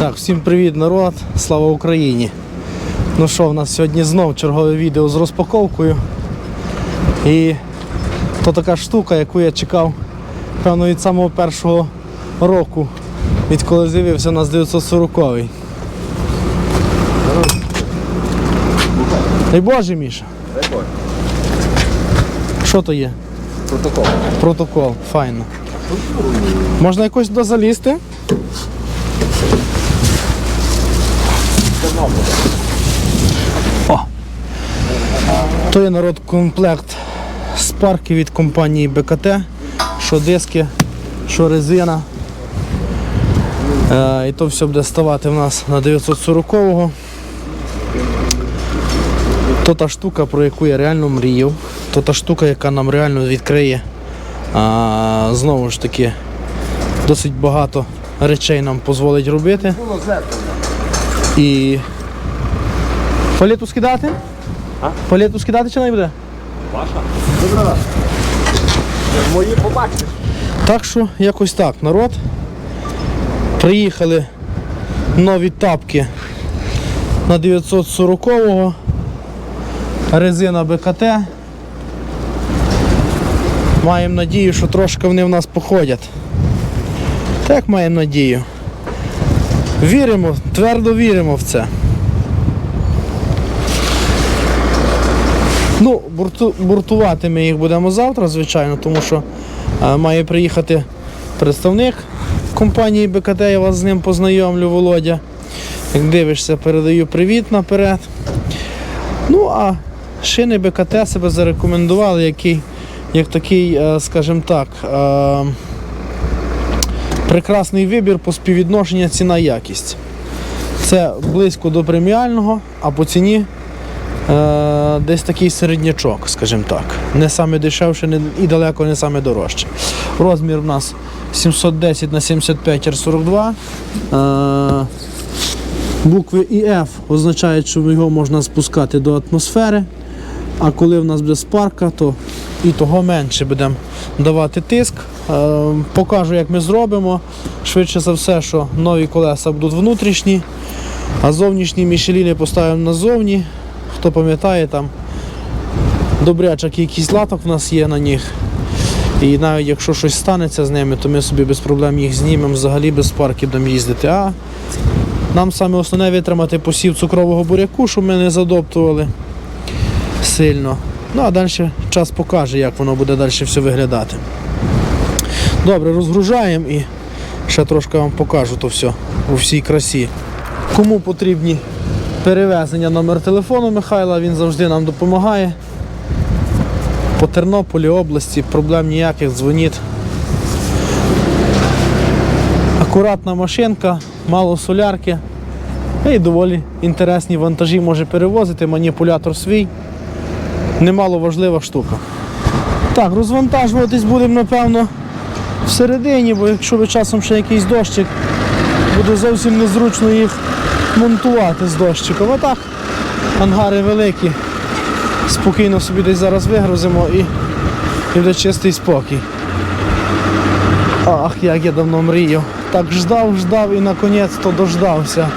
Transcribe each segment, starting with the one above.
Так, всім привіт, народ! Слава Україні! Ну що, в нас сьогодні знов чергове відео з розпаковкою. І то така штука, яку я чекав, певно, від самого першого року, відколи з'явився у нас 940-й. Дай Боже, Міша. Дай Боже. Що то є? Протокол. Протокол, файно. Можна якось туди залізти? О! То є народ комплект спарки від компанії БКТ. Що диски, що резина. Е, і то все буде ставати в нас на 940-го. То та штука, про яку я реально мріяв. То та штука, яка нам реально відкриє а, знову ж таки досить багато речей нам дозволить робити. І палету скидати? А? Палету скидати чи не буде? Ваша? Добре. Мої побачиш. Так що якось так, народ. Приїхали нові тапки на 940-го. Резина БКТ. Маємо надію, що трошки вони в нас походять. Так маємо надію. Віримо, твердо віримо в це. Ну, бурту, буртувати ми їх будемо завтра, звичайно, тому що е, має приїхати представник компанії БКТ, я вас з ним познайомлю, Володя. Як дивишся, передаю привіт наперед. Ну, а шини БКТ себе зарекомендували, який, як такий, е, скажімо так, е, прекрасний вибір по співвідношення ціна-якість. Це близько до преміального, а по ціні десь такий середнячок, скажімо так. Не саме дешевше і далеко не саме дорожче. Розмір в нас 710 на 75 R42. Е, букви ІФ означають, що його можна спускати до атмосфери. А коли в нас буде спарка, то і того менше будемо давати тиск. Е, покажу, як ми зробимо. Швидше за все, що нові колеса будуть внутрішні, а зовнішні мішеліни поставимо назовні. Хто пам'ятає, там добряча кількість латок в нас є на них. І навіть якщо щось станеться з ними, то ми собі без проблем їх знімемо, взагалі без парки будемо їздити. А нам саме основне витримати посів цукрового буряку, щоб ми не задоптували сильно. Ну а далі час покаже, як воно буде далі все виглядати. Добре, розгружаємо і ще трошки вам покажу то все у всій красі. Кому потрібні перевезення номер телефону Михайла, він завжди нам допомагає. По Тернополі області проблем ніяких, дзвоніть. Акуратна машинка, мало солярки. І доволі інтересні вантажі може перевозити, маніпулятор свій. Немало важлива штука. Так, розвантажуватись будемо, напевно, всередині, бо якщо ви часом ще якийсь дощик, буде зовсім незручно їх монтувати з дощиком. А так, ангари великі. Спокійно собі десь зараз вигрузимо і, буде чистий спокій. Ах, як я давно мріяв. Так ждав, ждав і наконець-то дождався.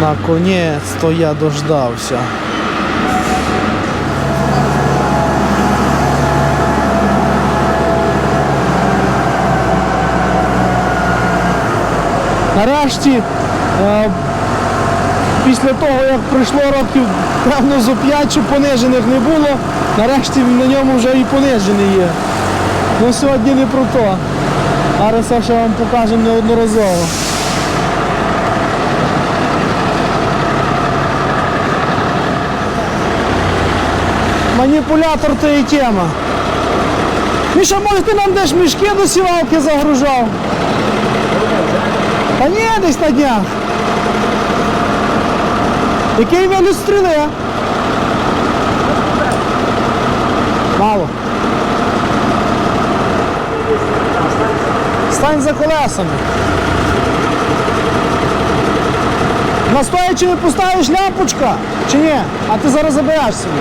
Наконець-то я дождався. Нарешті, е, після того, як пройшло років, певно, зо 5, щоб понижених не було, нарешті на ньому вже і понижений є. Ну сьогодні не про то. Все ще вам покажемо неодноразово. Маніпулятор то і тема. Міша, може ти нам десь мішки до сівалки загружав? Та ні, десь на днях. Який виліт стріли? Мало. Стань за колесами. На стоячи не поставиш ляпочка, чи ні? А ти зараз забереш собі.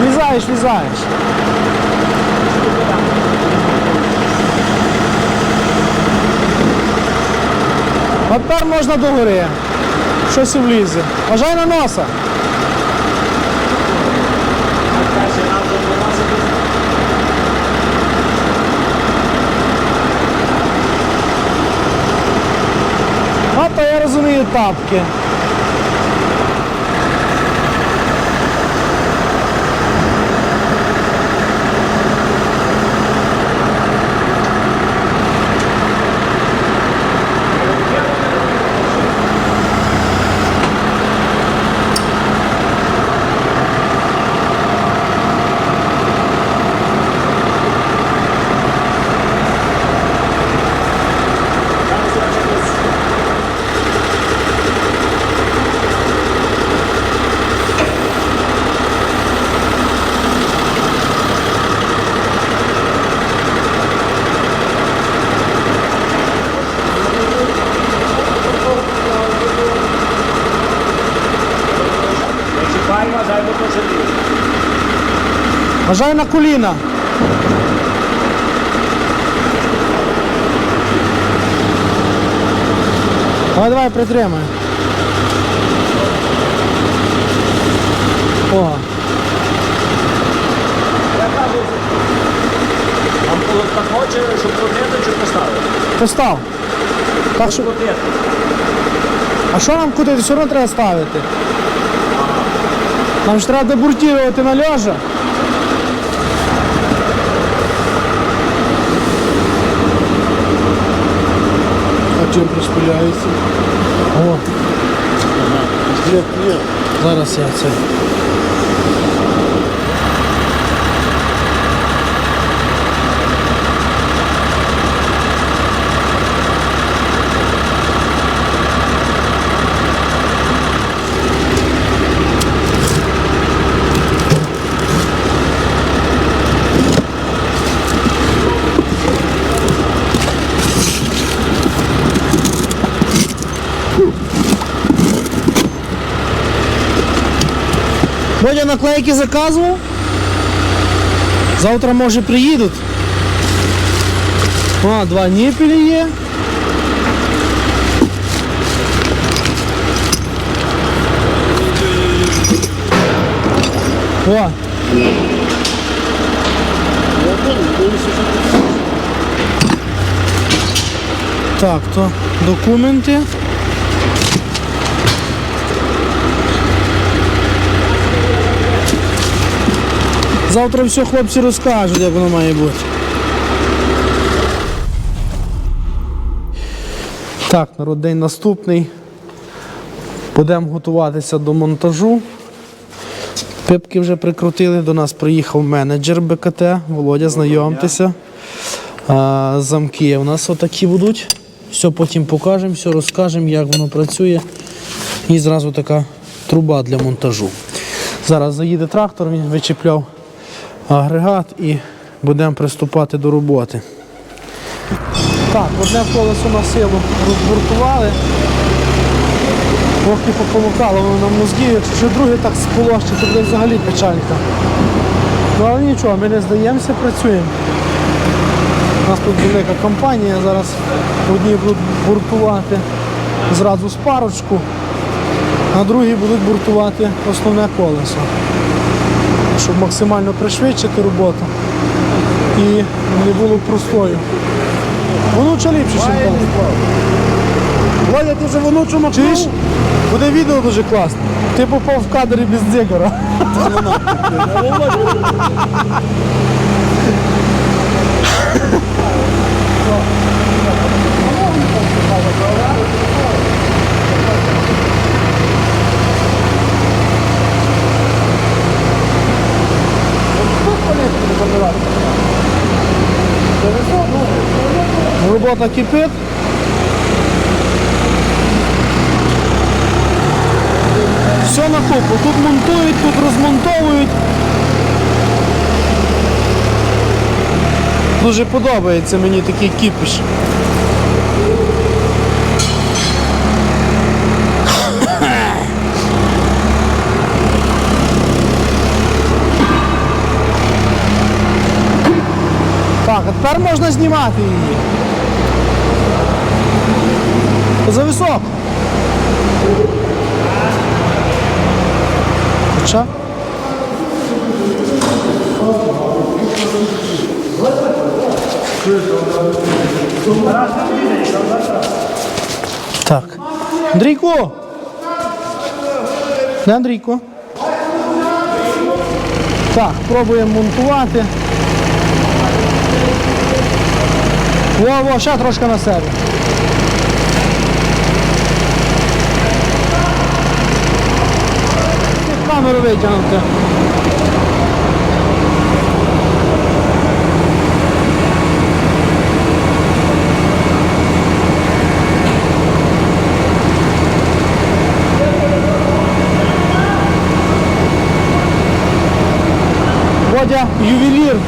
Влізаєш, влізаєш. Тепер можна до гори. Щось влізе. Бажай на носа. А то я розумію тапки. Бажай на коліна. Давай, давай, притримай. О, вам колодка хоче, щоб крутити чи поставити? постав. Так що, Крутити. а що нам куди? Все одно треба ставити. Нам ж треба дебуртувати на льожа. Чим розпиляється? О, ні. зараз я це. Бодя наклейки заказував. Завтра може приїдуть. А, два ніпелі є. О, так, то документи. Завтра все хлопці розкажуть, як воно має бути. Так, народ, день наступний. Будемо готуватися до монтажу. Пипки вже прикрутили, до нас приїхав менеджер БКТ. Володя, знайомтеся. А, замки у нас отакі будуть. Все потім покажемо, все розкажемо, як воно працює. І зразу така труба для монтажу. Зараз заїде трактор, він вичіпляв агрегат і будемо приступати до роботи. Так, одне колесо на силу розбуртували. Трохи попомукало воно на мозгі, якщо друге так сполощить, то буде взагалі печалька. Ну але нічого, ми не здаємося, працюємо. У нас тут велика компанія, зараз одні будуть буртувати зразу з парочку, а другі будуть буртувати основне колесо щоб максимально пришвидшити роботу і не було простою. Вонуча ліпше, ніж колесо. Владя, ти вже вонучу Чуєш? Буде відео дуже класне. Ти попав в кадрі без дзигара. Робота кипить. Все на купу. Тут монтують, тут розмонтовують. Дуже подобається мені такий кіпіш. так тепер можна знімати її. За високо. Хоча? Так. Андрійко! Де Андрійко? Так, пробуємо монтувати. Во, во, ще трошки на себе. Onur Bey cantı. Koca yüveliyim.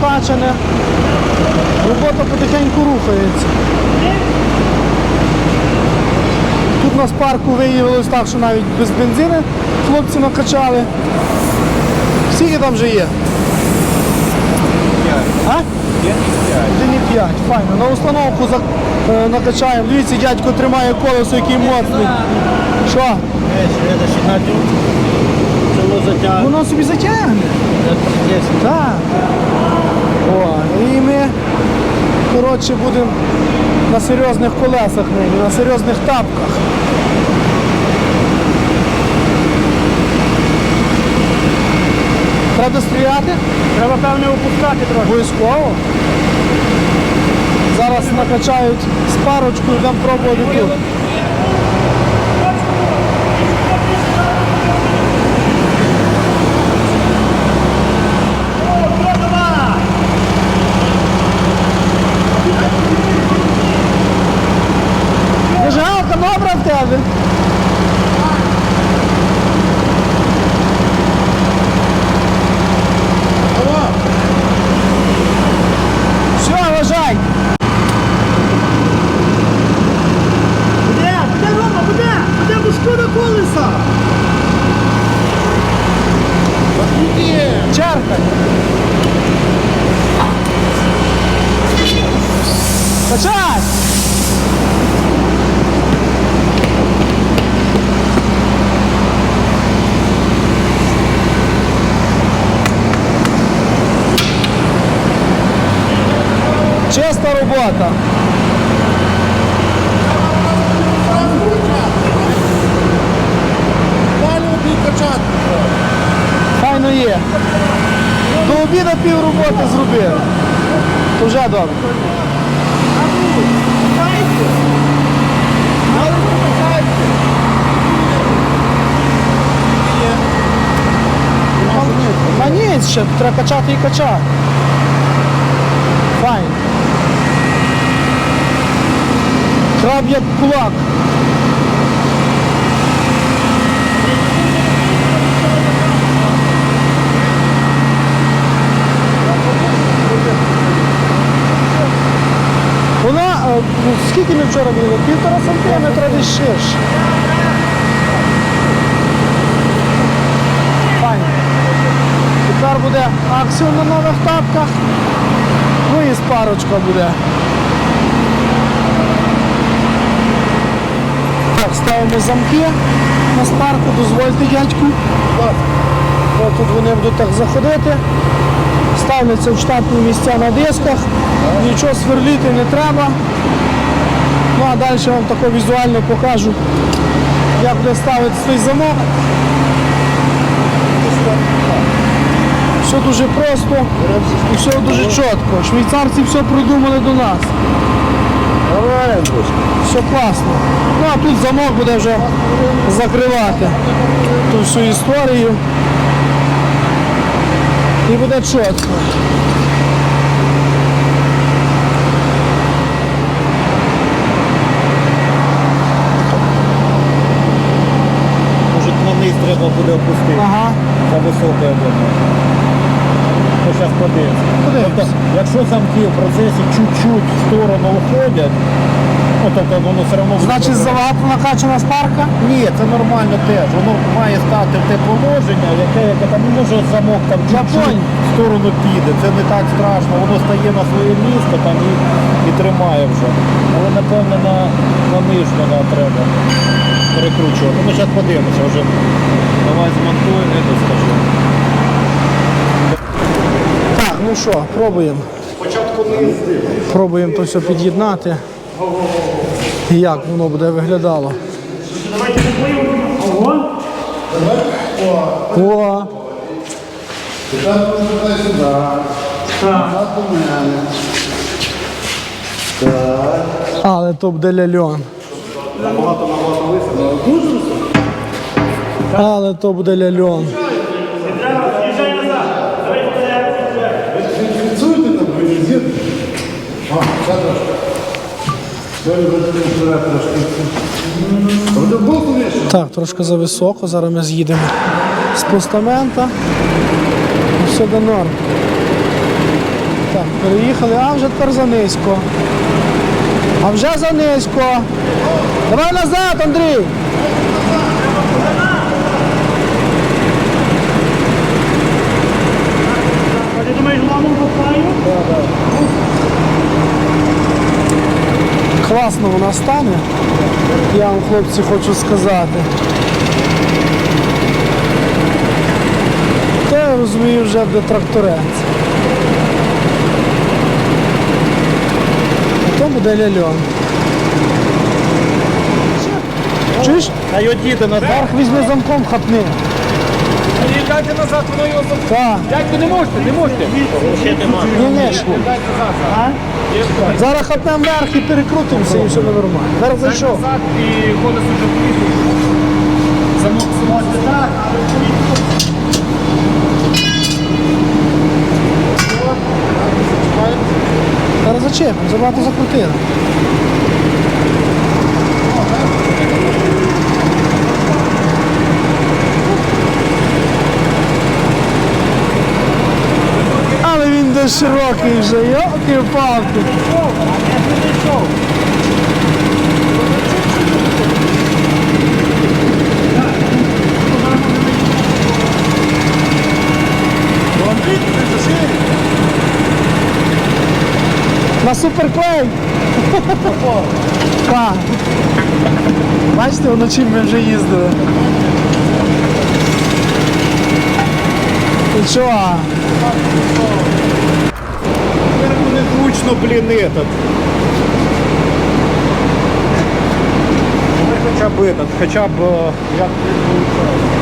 Вже. Робота потихеньку рухається. Тут на спарку виявилось так, що навіть без бензину хлопці накачали. Скільки там вже є? А? 1,5, файно. На установку за, е, накачаємо. Дивіться, дядько тримає колесо, який моцний. Що? Воно собі затягне. Так. О, і ми, коротше, будемо на серйозних колесах нині, на серйозних тапках. Треба стріляти? Треба, певне, опускати трохи. Обов'язково. Зараз накачають з парочкою, дам пробувати тут. Зажигалка добра в тебе. Все, вважай. Буде, буде, Рома, буде! Буде, бо шкода колеса! Чаркай. Качай! Чиста робота. Файно є. До обіду пів роботи зробили. То вже добре. На ніч ще треба качати і качати. Краб як кулак. Вона, е, ну, скільки ми вчора були? Півтора сантиметра десь ширше. Тепер буде аксіон на нових тапках. Ну і спарочка буде. Ставимо замки на спарку, дозвольте дядьку. О, тут вони будуть так заходити. Ставляться в штатні місця на дисках, нічого сверліти не треба. Ну а далі я вам тако візуально покажу, як буде ставити свій замок. Все дуже просто і все дуже чітко. Швейцарці все придумали до нас. Все класно. Ну а тут замок буде вже закривати ту всю історію. І буде чітко. Може на низ треба буде опустити. Ага. За високе воно. Ну, зараз подивимося. Тобто, якщо замки в процесі чуть-чуть в сторону уходять, ну, тобто воно все одно... Значить, завагато накачана спарка. Ні, це нормально теж. Воно має стати в те положення, яке, яке там ну, може замок там чуть-чуть в сторону піде. Це не так страшно, воно стає на своє місце там і, і тримає вже. Але напевно на, на нижню нам треба перекручувати. Ну зараз подивимося вже. Давай змонтуємо, я скажу. Так, ну що, пробуємо. Спочатку низ. Пробуємо то все під'єднати. І як воно буде виглядало. О, Тепер повертай сюди. До мене. але то буде ляльон. Але то буде ляльон. Фіксуйте там вивізір. А, це трошки. Це вже вперед трошки. Вже боку вішав. Так, трошки зависоко. Зараз ми з'їдемо з постамента. Все до норм. Так, переїхали, а вже тепер за низько. А вже за низько. Давай назад, Андрій! А ти думаєш, маму попаю? Класно стане. Я вам, хлопці, хочу сказати. То я розумію вже де тракторець. А то буде ляльон. Чуєш? А його діти назад. Верх візьми замком хапни. Дайте назад, воно його Так. Дядько, не можете, не можете. Ні, ні. Зараз хапнемо вверх і перекрутимося і все буде нормально. Зараз зайшов. Назад і ходить уже вниз. Замок зможете так, але Зараз зачепимо, забагато закрутили. Але він широкий вже, йоки-палки. На суперклей. Так. Бачите, вночі ми вже їздили. І чого? Тепер незручно, блін, этот. Ну, хоча б этот, хоча б е, як виходить.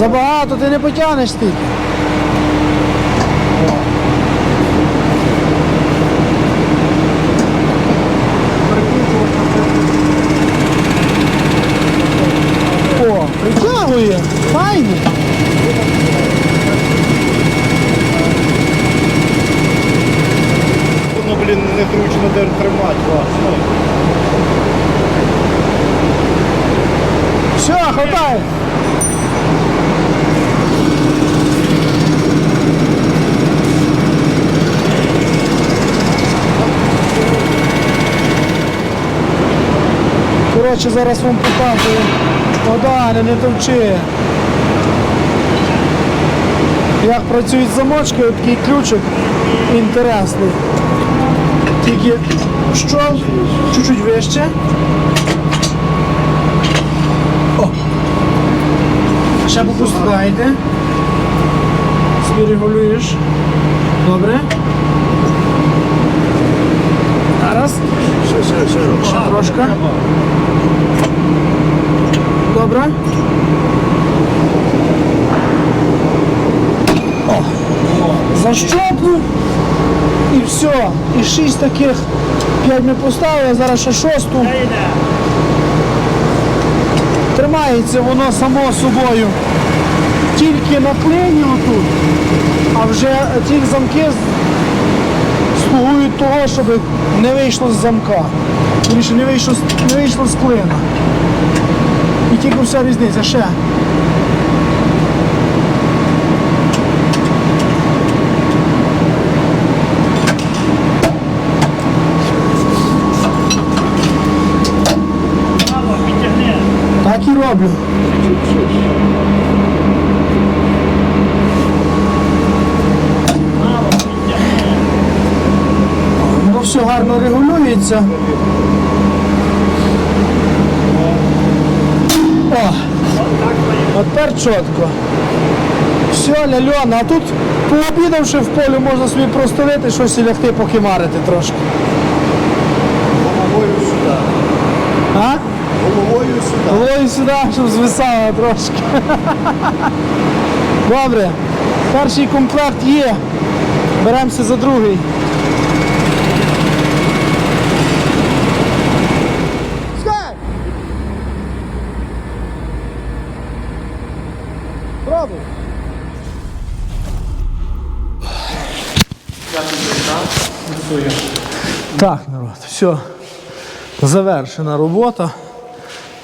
Забагато ти не потягнеш стільки. О, притягує. Файно. Воно, блін, незручно де тримати вас. Ну, Все, хватай. Коротше, зараз вам показую. Одаля, не товчи. Як працюють замочки, такий ключик інтересний. Тільки що чуть-чуть вище. О! Ще попускайте. собі регулюєш. Добре. Зараз. Ще, ще, ще. Ще трошки. Добре. О. Защопнув. І все. І шість таких. П'ять ми поставили, зараз ще шосту. Тримається воно само собою. Тільки на клині отут, а вже ті замки слугують того, щоб не вийшло з замка. Більше не вийшло, не вийшло з клина. Тільки вся різниця. Ще. Так і роблю. Воно все гарно регулюється. О, от тепер чітко. Все, ляльона, а тут пообідавши в полі можна собі простелити щось і лягти покимарити трошки. Головою сюди. А? Головою сюди. Головою сюди, щоб звисало трошки. Добре, перший комплект є. Беремося за другий. Так, народ, все. Завершена робота.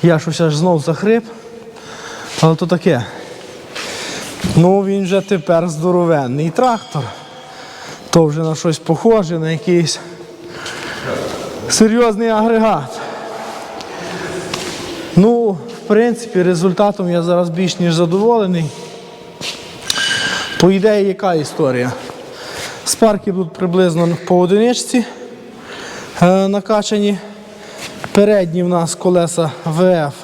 Я щось аж знов захрип. Але то таке. Ну він вже тепер здоровенний трактор. То вже на щось похоже, на якийсь серйозний агрегат. Ну, в принципі, результатом я зараз більш ніж задоволений. По ідеї, яка історія? Спарки будуть приблизно по одиничці накачані. Передні в нас колеса ВФ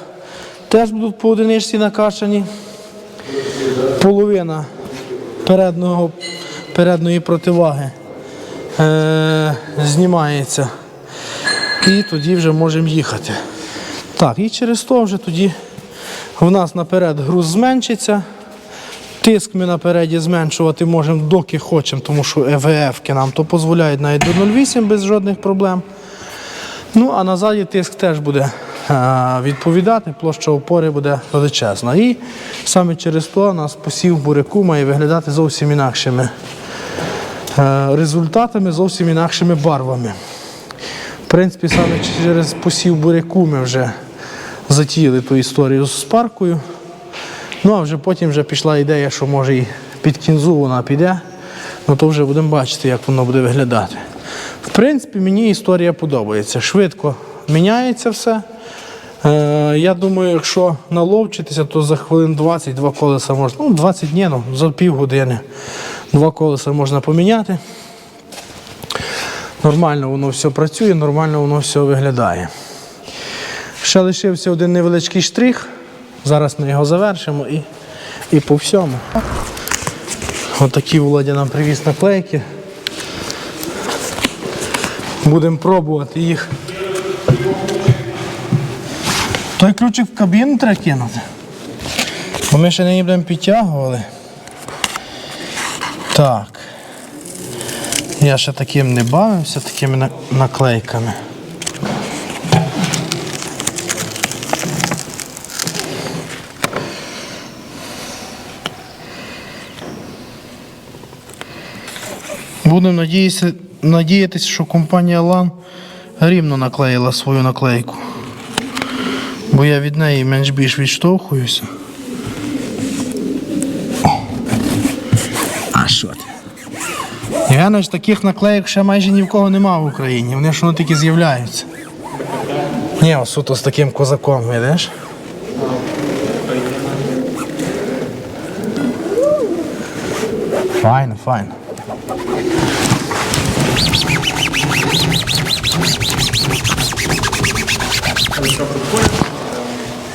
теж будуть по одиничці накачані. Половина переднього, передної противаги е, знімається. І тоді вже можемо їхати. Так, і через то вже тоді в нас наперед груз зменшиться. Тиск ми напереді зменшувати можемо доки хочемо, тому що ЕВФ нам то дозволяють навіть до 0,8 без жодних проблем. Ну, а назаді тиск теж буде е, відповідати, площа опори буде величезна. І саме через то у нас посів буряку має виглядати зовсім інакшими е, результатами, зовсім інакшими барвами. В принципі, саме через посів буряку ми вже затіяли ту історію з паркою. Ну, а вже потім вже пішла ідея, що може і під кінзу вона піде. Ну то вже будемо бачити, як воно буде виглядати. В принципі, мені історія подобається. Швидко міняється все. Е, я думаю, якщо наловчитися, то за хвилин 20 два колеса можна. Ну, 20 днів, ну, за півгодини два колеса можна поміняти. Нормально воно все працює, нормально воно все виглядає. Ще лишився один невеличкий штрих. Зараз ми його завершимо і, і по всьому. Отакі Володя нам привіз наклейки. Будемо пробувати їх. Той ключик в кабіну треба кинути. Бо ми ще не будемо підтягували. Так. Я ще таким не бавився, такими наклейками. Будемо надіятися, надіятися, що компанія LAN рівно наклеїла свою наклейку. Бо я від неї менш більш відштовхуюся. А що ти? Євгенович, таких наклеїк ще майже ні в кого нема в Україні. Вони ж воно тільки з'являються. Ні, суто з таким козаком, видиш? Файно, файно.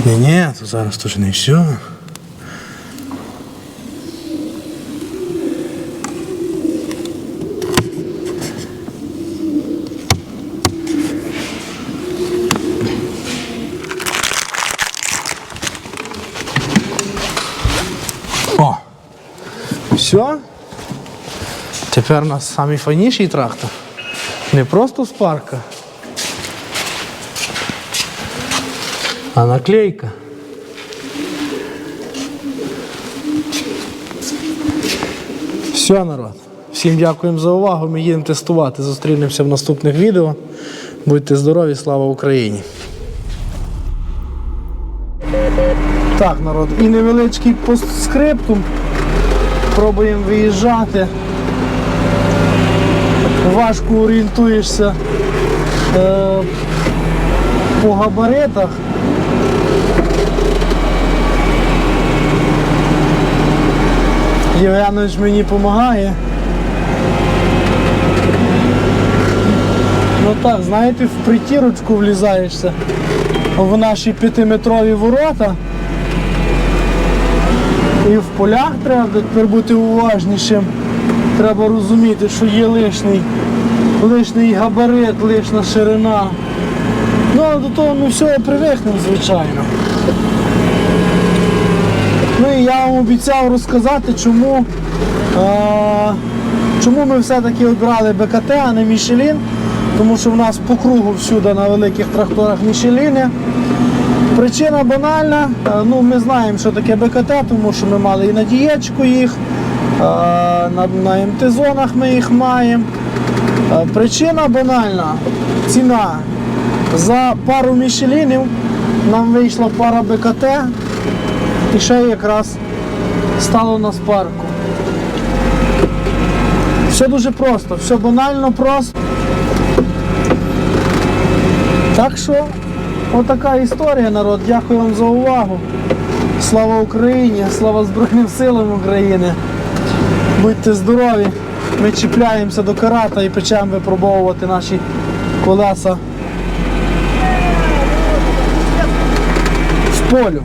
Ні, ні, то зараз теж не все. О! Все. Теперь у нас самый найфайніший трактор. Не просто спарка. А наклейка. Все, народ. Всім дякуємо за увагу. Ми їдемо тестувати. Зустрінемося в наступних відео. Будьте здорові, слава Україні! Так, народ, і невеличкий постскриптум. Пробуємо виїжджати. Важко орієнтуєшся е, по габаритах. Євгенович мені допомагає. Ну так, знаєте, в притірочку влізаєшся в наші п'ятиметрові ворота. І в полях треба тепер бути уважнішим. Треба розуміти, що є лишній, лишній габарит, лишня ширина. Ну, а до того ми всього привикнемо, звичайно. Ну і я вам обіцяв розказати, чому, е, чому ми все-таки обрали БКТ, а не Мішелін. Тому що в нас по кругу всюди на великих тракторах Мішеліни. Причина банальна. Е, Ну, ми знаємо, що таке БКТ, тому що ми мали і на дієчку їх, е, на, на МТ-зонах ми їх маємо. Е, Причина банальна. Ціна. За пару мішелінів нам вийшла пара БКТ і ще якраз стало на спарку. Все дуже просто, все банально просто. Так що, отака історія, народ. Дякую вам за увагу. Слава Україні, слава Збройним силам України. Будьте здорові. Ми чіпляємося до карата і почнемо випробовувати наші колеса в полю.